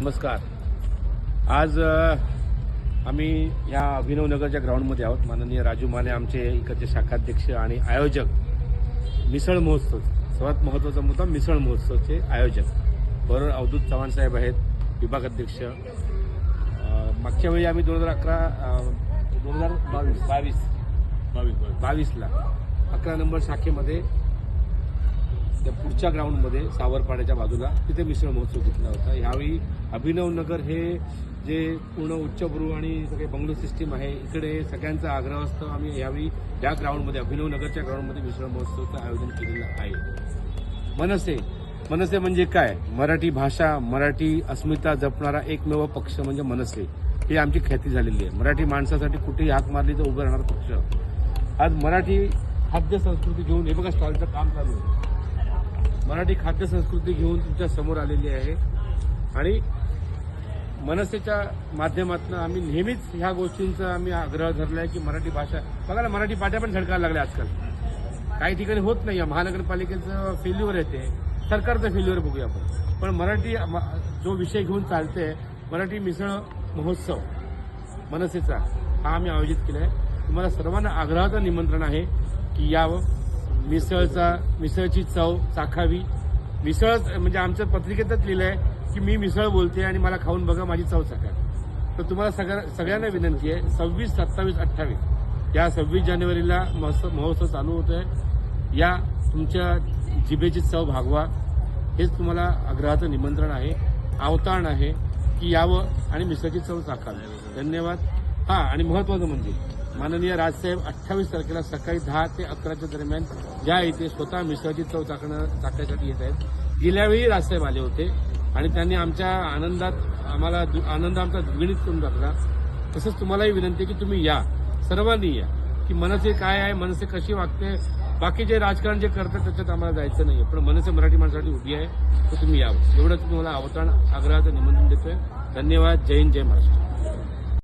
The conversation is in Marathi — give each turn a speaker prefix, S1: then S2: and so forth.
S1: नमस्कार. आज आम्ही या अभिनवनगरच्या ग्राउंडमध्ये आहोत. माननीय राजू माने आमचे इकडचे शाखाध्यक्ष आणि आयोजक मिसळ महोत्सव. सर्वात महत्त्वाचा मुद्दा मिसळ महोत्सवचे आयोजक. बरोबर अवधूत चव्हाण साहेब आहेत विभाग अध्यक्ष अ, मागच्या वेळी आम्ही दोन हजार अकरा दोन हजार बावीस बावीस
S2: बावीस.
S1: बावीसला अकरा नंबर शाखेमध्ये त्या पुढच्या ग्राउंडमध्ये सावरपाड्याच्या बाजूला तिथे मिश्र महोत्सव घेतला होता. यावेळी अभिनवनगर हे जे पूर्ण उच्चभ्रू आणि सगळे बंगलो सिस्टीम आहे इकडे सगळ्यांचा आग्रह असतो आम्ही यावेळी या ग्राउंडमध्ये अभिनवनगरच्या ग्राउंडमध्ये मिश्र महोत्सवचं आयोजन केलेलं आहे. मनसे मनसे म्हणजे काय? मराठी भाषा मराठी अस्मिता जपणारा एकमेव पक्ष म्हणजे मनसे. ही आमची ख्याती झालेली आहे. मराठी माणसासाठी कुठेही हाक मारली तर उभं राहणार पक्ष. आज मराठी खाद्य संस्कृती घेऊन हे बघा स्टॉलचं काम चालू आहे. मराठी खाद्य संस्कृती घेऊन तुमच्यासमोर आलेली आहे. आणि मनसेच्या माध्यमातून आम्ही नेहमीच ह्या गोष्टींचा आम्ही आग्रह धरला आहे की मराठी भाषा बघा ना मराठी पाट्या पण झडकायला लागल्या आजकाल. काही ठिकाणी होत नाही. महानगरपालिकेचं फेल्युअर येते सरकारचं फेल्युअर बघूया आपण. पण मराठी म- जो विषय घेऊन चालते मराठी मिसळ महोत्सव मनसेचा हा आम्ही आयोजित केला आहे तुम्हाला सर्वांना आग्रहाचं निमंत्रण आहे की यावं. मिसळचा मिसळची चव चाखावी. मिसळ म्हणजे आमच्या पत्रिकेतच लिहिलं आहे की मी मिसळ बोलते आणि मला खाऊन बघा माझी चव चाखा तर तुम्हाला सगळ्या सगळ्यांना विनंती आहे सव्वीस सत्तावीस अठ्ठावीस. या सव्वीस जानेवारीला महोत्सव महोत्सव चालू होत आहे या तुमच्या जिभेची चव भागवा. हेच तुम्हाला आग्रहाचं निमंत्रण आहे. आवताण आहे की यावं आणि मिसळची चव चाखावी. धन्यवाद. हा आणि महत्वाचं म्हणजे माननीय राजसाहेब अठ्ठावीस तारखेला सकाळी दहा ते अकराच्या दरम्यान ज्या इथे स्वतः मिसळची चव चाकणं चाकण्यासाठी येत आहेत गेल्यावेळी राजसाहेब आले होते आणि त्यांनी आमच्या आनंदात आम्हाला दु- आनंद आमचा द्विगुणित करून टाकला. तसंच तुम्हालाही विनंती आहे की तुम्ही या. सर्वांनी या. की मनसे काय आहे मनसे कशी वागते बाकी जे राजकारण जे करतात त्याच्यात आम्हाला जायचं नाही पण मनसे मराठी माणसासाठी उभी आहे तर तुम्ही यावं एवढं तुम्हाला अवतार आग्रहाचं निमंत्रण देतोय. धन्यवाद. जय हिंद जय महाराष्ट्र.